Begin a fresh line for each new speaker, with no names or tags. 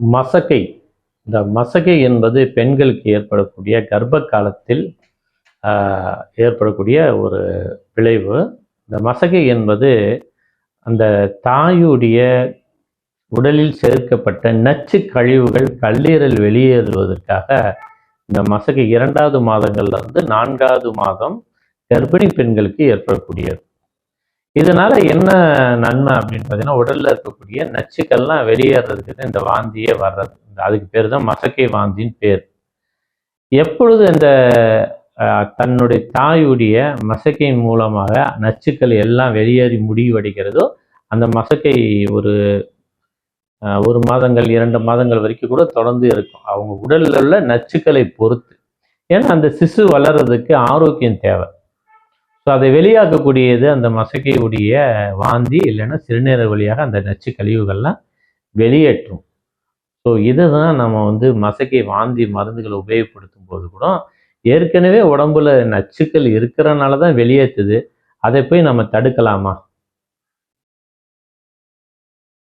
மசக்கை இந்த மசக்கை என்பது பெண்களுக்கு ஏற்படக்கூடிய கர்ப்ப காலத்தில் ஏற்படக்கூடிய ஒரு விளைவு. இந்த மசகை என்பது அந்த தாயுடைய உடலில் சேர்க்கப்பட்ட நச்சு கழிவுகள் கல்லீரல் வெளியேறுவதற்காக இந்த மசகை இரண்டாவது மாதங்கள்ல இருந்து நான்காவது மாதம் கர்ப்பிணி பெண்களுக்கு ஏற்படக்கூடியது. இதனால என்ன நன்மை அப்படின்னு பார்த்தீங்கன்னா உடல்ல இருக்கக்கூடிய நச்சுக்கள்லாம் வெளியேறதுக்கு தான் இந்த வாந்தியே வர்றது. அதுக்கு பேர் தான் மசக்கை வாந்தின்னு பேர். எப்பொழுது இந்த தன்னுடைய தாயுடைய மசக்கையின் மூலமாக நச்சுக்கள் எல்லாம் வெளியேறி முடிவடைகிறதோ அந்த மசக்கை ஒரு ஒரு மாதங்கள் இரண்டு மாதங்கள் வரைக்கும் கூட தொடர்ந்து இருக்கும். அவங்க உடலில் உள்ள நச்சுக்களை பொறுத்து. ஏன்னா அந்த சிசு வளர்றதுக்கு ஆரோக்கியம் தேவை. ஸோ அதை வெளியாக்கக்கூடியது அந்த மசக்கையுடைய வாந்தி இல்லைன்னா சிறுநீரக வழியாக அந்த நச்சு கழிவுகள்லாம் வெளியேற்றும். ஸோ இதுதான் நம்ம வந்து மசக்கை வாந்தி மருந்துகளை உபயோகப்படுத்தும் போது கூட ஏற்கனவே உடம்புல நச்சுக்கள் இருக்கிறனால தான் வெளியேற்றுது. அதை போய் நம்ம தடுக்கலாமா?